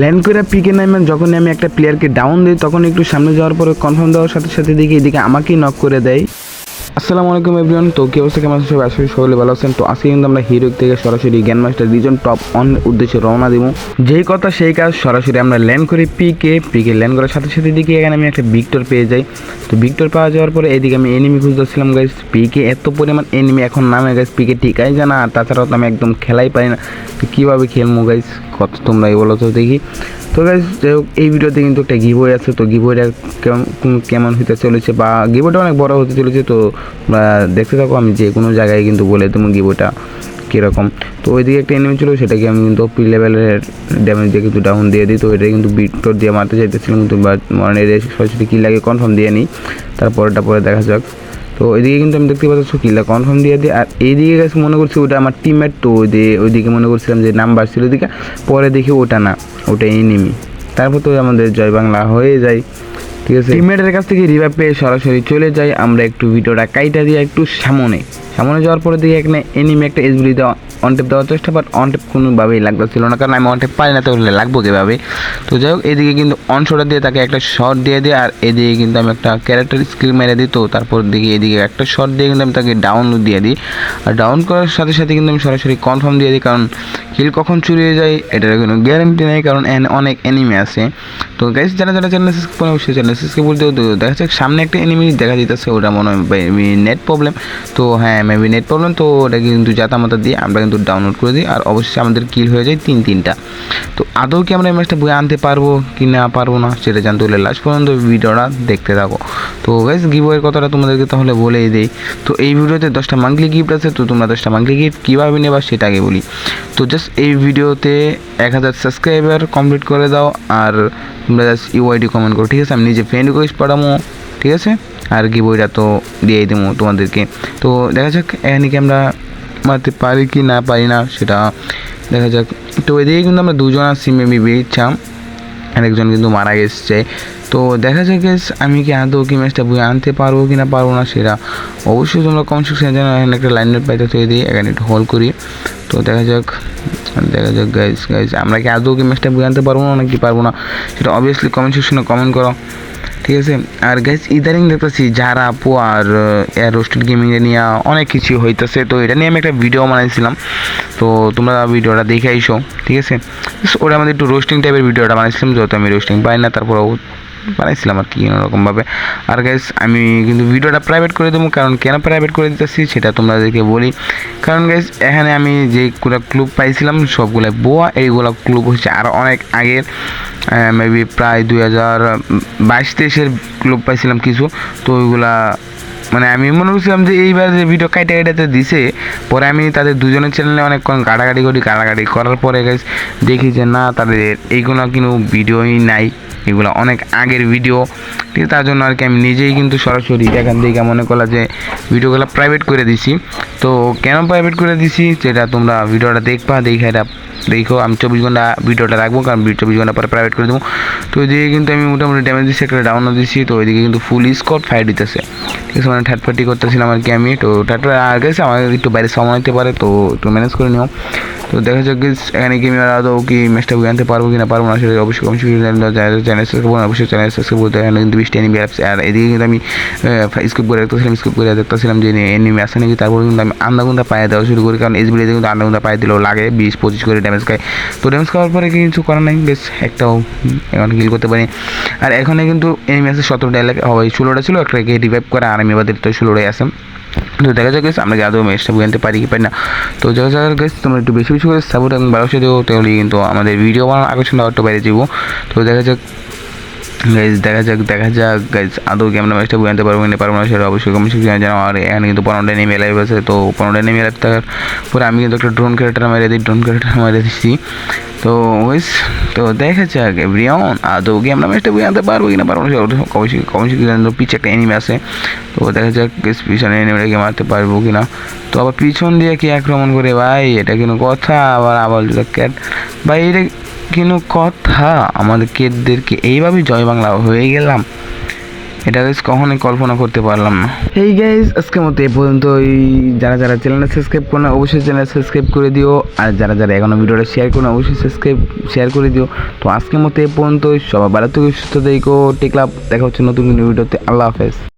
Land করে পিকে নামে, যখন আমি একটা প্লেয়ারকে ডাউন দিই, তখন একটু সামনে যাওয়ার পরে কনফার্ম দেওয়ার সাথে সাথে দেখি এদিকে আমাকেই নক করে দেয়। আসসালামু আলাইকুম এভরিওয়ান তো কি অবস্থা? কেমন সবাই? আশা সকলে ভালো আছেন। তো আজকে কিন্তু আমরা হিরো থেকে সরাসরি জ্ঞান মাস্টার রিজন টপ অন উদ্দেশ্যে রওনা দিব। যেই কথা সেই কাজ সরাসরি আমরা ল্যান্ড করি পিকে পিকে ল্যান্ড করার সাথে সাথে দিকে এখানে আমি একটা ভিক্টর পেয়ে যাই। তো ভিক্টর পাওয়া যাওয়ার পরে এদিকে আমি এনিমি খুঁজতেছিলাম গাইস পিকে এত পরিমাণ এনিমি এখন নামে গাইস পিকে ঠিকাই জানা। আর তাছাড়াও তো আমি একদম খেলাই পারি না। তো কীভাবে খেলব গাইস কত তোমরা এই বলো তো দেখি। তো গাইজ যাই হোক, এই ভিডিওতে কিন্তু একটা গিবই আছে, তো গিবইটা কেমন কেমন হতে চলেছে বা গিবইটা অনেক বড় হতে চলেছে, তো দেখতে থাকো, আমি যে কোনো জায়গায় কিন্তু বলে দেবো গিবইটা কীরকম। তো ওইদিকে একটা এনিমি ছিল, সেটাকে আমি কিন্তু পি লেভেলের ড্যামেজ দিয়ে কিন্তু ডাউন দিয়ে দিই, তো এটা কিন্তু বিটর দিয়ে মারতে চাইতেছিলাম, কিন্তু বাট মানে সরাসরি কী লাগে কনফার্ম দিয়ে নিই। তারপরটা পরে দেখা যাক। তো ওইদিকে কিন্তু আমি দেখতে পাচ্ছি কিলা কনফার্ম দিয়ে দিই। আর এইদিকে গেছে মনে করছি ওটা আমার টিমমেট তো ওই দিয়ে ওইদিকে মনে করছিলাম যে নাম্বার ছিল ওইদিকে পরে দেখি ওটা না, ওটা এনিমি তারপর তো আমাদের জয় বাংলা হয়ে যায়। ঠিক আছে? টিমমেটের কাছ থেকে রিভাইভ পেয়ে সরাসরি চলে যাই। আমরা একটু ভিডিওটা কাইটা দিয়ে একটু সামনে। সামনে যাওয়ার পরে দেখি এখানে এনিমি একটা এসবিডি দেওয়া অনটেপ দেওয়ার চেষ্টা বাট অনটেপ কোনোভাবেই লাগতেছিল না। কারণ আমি অনটেপ পাই না তাহলে লাগবো কীভাবে? তো যাই হোক, এদিকে কিন্তু অন শোটা দিয়ে তাকে একটা শট দিয়ে দিই আর এদিকে কিন্তু আমি একটা ক্যারেক্টার স্কিল মেরে দিই। তো তারপর দেখি এদিকে একটা শট দিয়ে কিন্তু আমি তাকে ডাউন দিয়ে দিই। আর ডাউন করার সাথে সাথে কিন্তু আমি সরাসরি কনফার্ম দিয়ে দিই, কারণ কিল কখন চুরি হয়ে যায়, এটার কোনো গ্যারান্টি নেই, কারণ অনেক এনিমি আছে। তো গাইস যারা যারা চ্যানেল সাবস্ক্রাইব করে অবশ্যই চ্যানেল সাবস্ক্রাইব করতে তো দেখা যাচ্ছে সামনে একটা এনিমি দেখা দিতেছে, ওটা মনে হয় নেট প্রবলেম তো হ্যাঁ মেবি নেট প্রবলেম তো ওটা কিন্তু জাতামাতা দিয়ে আমরা কিন্তু ডাউনলোড করে দিই, আর অবশ্যই আমাদের কিল হয়ে যায় তিন, তিনটা। তো আদৌ কি আমরা এই ম্যাচটা আনতে পারব কি না পারব না, সেটা জানতে হলে লাস্ট পর্যন্ত ভিডিওটা দেখতে থাকো। তো গাইস গিভওয়ের কথাটা তোমাদেরকে তাহলে বলেই দেই। তো এই ভিডিওতে দশটা মান্থলি গিফট আছে, তো তোমরা দশটা মান্থলি গিফট কীভাবে নেবা সেটা আগে বলি। তো জাস্ট এই ভিডিওতে এক হাজার সাবস্ক্রাইবার কমপ্লিট করে দাও, আর তোমরা জাস্ট ইউআইডি কমেন্ট করো, ঠিক আছে? আমি নিজে ফ্রেন্ড রিকোয়েস্ট পাঠাবো ঠিক আছে? আর কি বইটা তো দিয়েই দেবো তোমাদেরকে। তো দেখা যাক এখানে কি আমরা মারতে পারি কি না পারি না সেটা দেখা যাক। তো এদিকে কিন্তু আমরা দুজন আছি মেবি বেরিয়েছিলাম আরেকজন কিন্তু মারা গেছে। তো দেখা যাক guys, আমি কি আদৌ কি ম্যাচটা বই আনতে পারব কি না পারব না সেটা অবশ্যই তোমরা কমেন্ট সেকশনে জানো এখানে একটা লাইন পাইতে তৈরি দিই এখানে একটু হল করি। তো দেখা যাক দেখা যাক গাইজ গাইজ আমরা কি আদৌ কি ম্যাচটা বই আনতে পারব না নাকি পারব না সেটা অবভিয়াসলি কমেন্ট সেকশনে কমেন্ট করো। ঠিক আছে? আর গাইজ ইদারিং দেখতেছি যারা আপু আর রোস্টেড গেমিং নিয়ে অনেক কিছু হইতেছে, তো এটা নিয়ে আমি একটা ভিডিও বানাইছিলাম। তো তোমরা ভিডিওটা দেখে আইসো, ঠিক আছে? ওটা আমাদের একটু রোস্টিং টাইপের ভিডিওটা বানাইছিলাম, যেহেতু আমি রোস্টিং পাই না, তারপরেও বানাইছিলাম আর কি রকমভাবে আর গাইস আমি কিন্তু ভিডিওটা প্রাইভেট করে দেবো, কারণ কেন প্রাইভেট করে দিতেছি সেটা তোমরা তোমাদেরকে বলি। কারণ গাইস এখানে আমি যে কুড়া ক্লুব পাইছিলাম সবগুলো বোয়া, এইগুলো ক্লুব হচ্ছে আরও অনেক আগের। মেবি প্রায় দুই হাজার বাইশ তেইশের ক্লুব পাইছিলাম কিছু, তো ওইগুলা মানে আমি মনে করছিলাম যে এইবার যে ভিডিও কাইটা কাইটাতে দিছে, পরে আমি তাদের দুজনের চ্যানেলে অনেকক্ষণ কাটাকাটি করি কাটাকাটি করার পরে গাইস দেখি যে না, তাদের এইগুলো কিন্তু ভিডিওই নাই, এগুলো অনেক আগের ভিডিও ঠিক তার জন্য আর কি আমি নিজেই কিন্তু সরাসরি এখান থেকে মনে করলাম যে ভিডিওগুলো প্রাইভেট করে দিছি। তো কেন প্রাইভেট করে দিছি? যেটা তোমরা ভিডিওটা দেখবা, দেখে এটা দেখো, আমি চব্বিশ ঘণ্টা ভিডিওটা রাখব, কারণ চব্বিশ ঘণ্টা পরে প্রাইভেট করে দেবো। তো ওইদিকে কিন্তু আমি মোটামুটি ড্যামেজ দিচ্ছি একটা ডাউনও দিচ্ছি তো ওইদিকে কিন্তু ফুল স্কোর ফাইট দিতেছে। ঠিক আছে মানে পার্টি করতেছিলাম আর কি আমি। তো থার্ড আর গেছে আমার একটু বাইরে সময় নিতে পারে, তো একটু ম্যানেজ করে নিও। তো দেখা যাক এখানে কি আমি আদৌ কি ম্যাচটা আনতে পারব কি না পারব না সেটা অবশ্যই অবশ্যই চ্যানেল সাবস্ক্রাইব করুন অবশ্যই চ্যানেল সাবস্ক্রাইব করতে এখানে কিন্তু বৃষ্টি এনিমি অ্যাপস আর এদিকে কিন্তু আমি স্কিপ করে দেখতেছিলাম স্কিপ করে দেখতেছিলাম যে এনিমি আসে নাকি, তারপর কিন্তু আমি আন্দাগুন্দা পায়ে দেওয়া শুরু করি, কারণ এসবিডিতে কিন্তু আন্দাগুন্দা পায়ে দিলেও লাগে, বিশ, পঁচিশ করে ড্যামেজ খায়। তো ড্যামেজ খাওয়ার পরে কিছু করার নাই, বেশ একটাও এখন কিল করতে পারি। আর এখানে কিন্তু এনিমি আছে সতেরোটা এলাকা হয় ষোলোটা ছিল, একটা রিভাইভ করে, আর আমি এবার তো ষোলোটাই আছে। তো দেখা যাক গেছে আমরা কি আদৌ ম্যাচটা বুঝতে পারি কি পারি না। তো দেখা যাক গেছে তোমরা একটু বেশি বেশি করে সাপোর্ট এবং ভালোবাসা দেবো তাহলে কিন্তু আমাদের ভিডিও বানানোর আকর্ষণ একটু বাইরে যাব। তো দেখা যাক গাইজ দেখা যাক দেখা যাক। গাইজ আদৌ কি আমরা ম্যাচটা বুঝতে পারব না পারব না সেটা অবশ্যই কমেন্ট সেকশনে জানাও। আর এখানে কিন্তু পনেরোটা নেমে লাইভ আছে, তো পনেরোটা নেমে লাইভ থাকার পরে আমি কিন্তু একটা ড্রোন ক্যারেক্টার মেরে দিই ড্রোন ক্যারেক্টার মেরে দিচ্ছি। তো গাইজ তো দেখা যাক এভরিওন আদৌ কি আমরা ম্যাচটা বুঝতে পারব কি না পারব না অবশ্যই কমেন্ট সেকশনে পিছে একটা এনিমে আছে, তো দেখা যাক পিছনে এনিমেটাকে মারতে পারব কি না তো আবার পিছন দিয়ে কি আক্রমণ করে, ভাই, এটা কিন্তু কথা, আবার আবার ক্যাট ভাই, এটা কিন্তু কথা, আমাদের কেটদেরকে এইভাবেই জয় বাংলা হয়ে গেলাম। এটা গাইজ কখনোই কল্পনা করতে পারলাম না। এই গাইজ আজকের মতো এ পর্যন্ত ওই যারা যারা চ্যানেলটা সাবস্ক্রাইব করে না অবশ্যই চ্যানেল সাবস্ক্রাইব করে দিও। আর যারা যারা এখনও ভিডিওটা শেয়ার করে অবশ্যই সাবস্ক্রাইব শেয়ার করে দিও। তো আজকের মতো এ পর্যন্ত সবাই ভালো থেকে, সুস্থ থেকো। টেকলাপ দেখা হচ্ছে নতুন ভিডিওতে। আল্লাহ হাফেজ।